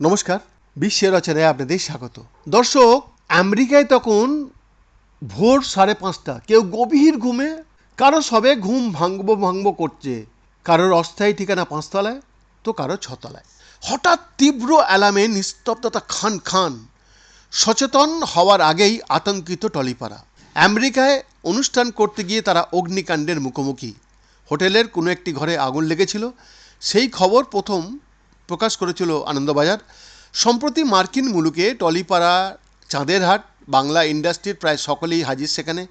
নমস্কার, বিশ্বের রচনায় আপনাদের স্বাগত। দর্শক, আমেরিকায় তখন ভোর সাড়ে পাঁচটা, কেউ গভীর ঘুমে, কারও সবে ঘুম ভাঙবো ভাঙবো করছে, কারোর অস্থায়ী ঠিকানা পাঁচতলায়, তো কারও ছতলায়। হঠাৎ তীব্র অ্যালামে নিস্তব্ধতা খান খান, সচেতন হওয়ার আগেই আতঙ্কিত টলিপাড়া। আমেরিকায় অনুষ্ঠান করতে গিয়ে তারা অগ্নিকাণ্ডের মুখোমুখি। হোটেলের কোনো একটি ঘরে আগুন লেগেছিল। সেই খবর প্রথম প্রকাশ করেছিল আনন্দবাজার। সম্প্রতি মার্কিন মুলুকে টলিপাড়া, চাঁদেরহাট, বাংলা ইন্ডাস্ট্রির প্রায় সকলেই হাজির সেখানে।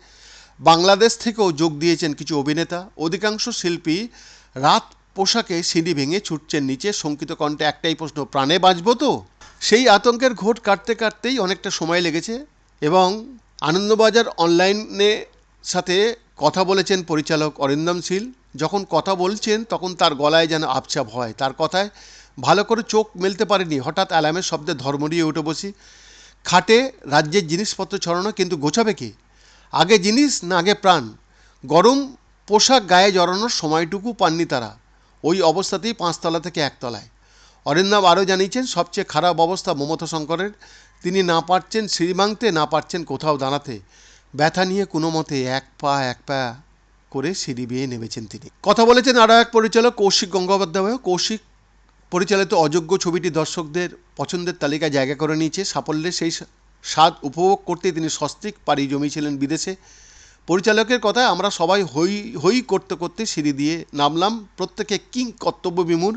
বাংলাদেশ থেকেও যোগ দিয়েছেন কিছু অভিনেতা। অধিকাংশ শিল্পী রাত পোশাকে সিঁড়ি ভেঙে ছুটছেন নিচে। শঙ্কিত কণ্ঠে একটাই প্রশ্ন, প্রাণে বাঁচবো তো? সেই আতঙ্কের ঘোট কাটতে কাটতেই অনেকটা সময় লেগেছে এবং আনন্দবাজার অনলাইনে সাথে কথা বলেছেন পরিচালক অরিন্দম শীল। যখন কথা বলছেন, তখন তার গলায় যেন আবছা হয় তার কথায় ভালো করে চোখ মেলতে পারেনি। হঠাৎ অ্যালার্মের শব্দে ধর্মরিয়ে উঠে বসি। খাটে রাজ্যের জিনিসপত্র ছড়ানো, কিন্তু গোছাবে কি? আগে জিনিস, না আগে প্রাণ? গরম পোশাক গায়ে জড়ানোর সময়টুকু পাননি তারা। ওই অবস্থাতেই পাঁচতলা থেকে একতলায়। অরিন্দম আরও জানিয়েছেন, সবচেয়ে খারাপ অবস্থা মমতা শঙ্করের। তিনি না পারছেন সিঁড়ি ভাঙতে, না পারছেন কোথাও দাঁড়াতে। ব্যথা নিয়ে কোনো মতে এক পা এক পা করে সিঁড়ি বেয়ে নেমেছেন তিনি। কথা বলেছেন আরও এক পরিচালক, কৌশিক গঙ্গোপাধ্যায় কৌশিক পরিচালিত অযোগ্য ছবিটি দর্শকদের পছন্দের তালিকায় জায়গা করে নিয়েছে। সাফল্যের সেই স্বাদ উপভোগ করতে তিনি সস্ত্রিক পাড়ি জমিয়েছিলেন বিদেশে। পরিচালকের কথায় আমরা সবাই হই হই করতে করতে সিঁড়ি দিয়ে নামলাম। প্রত্যেকে কিং কর্তব্য বিমূর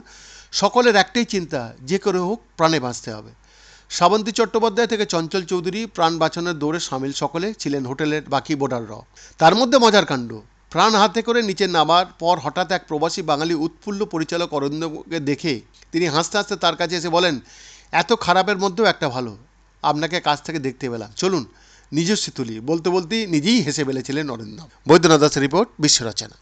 সকলের একটাই চিন্তা, যে করে হোক প্রাণে বাঁচতে হবে। শ্রাবন্তী চট্টোপাধ্যায় থেকে চঞ্চল চৌধুরী প্রাণ বাঁচানোর দৌড়ে সামিল সকলে ছিলেন হোটেলের বাকি বোর্ডাররাও তার মধ্যে মজার কাণ্ড। প্রাণ হাতে করে নিচে নামার পর হঠাৎ এক প্রবাসী বাঙালি উৎফুল্ল পরিচালক অরিন্দকে দেখে তিনি হাসতে হাসতে তার কাছে এসে বলেন, এত খারাপের মধ্যেও একটা ভালো। আপনাকে কাছ থেকে দেখতে পেলাম। চলুন, নিজস্ব তুলি। বলতে বলতেই নিজেই হেসে ফেলেছিলেন অরিন্দম বৈদ্যনাথ দাসের রিপোর্ট বিশ্ব রচনা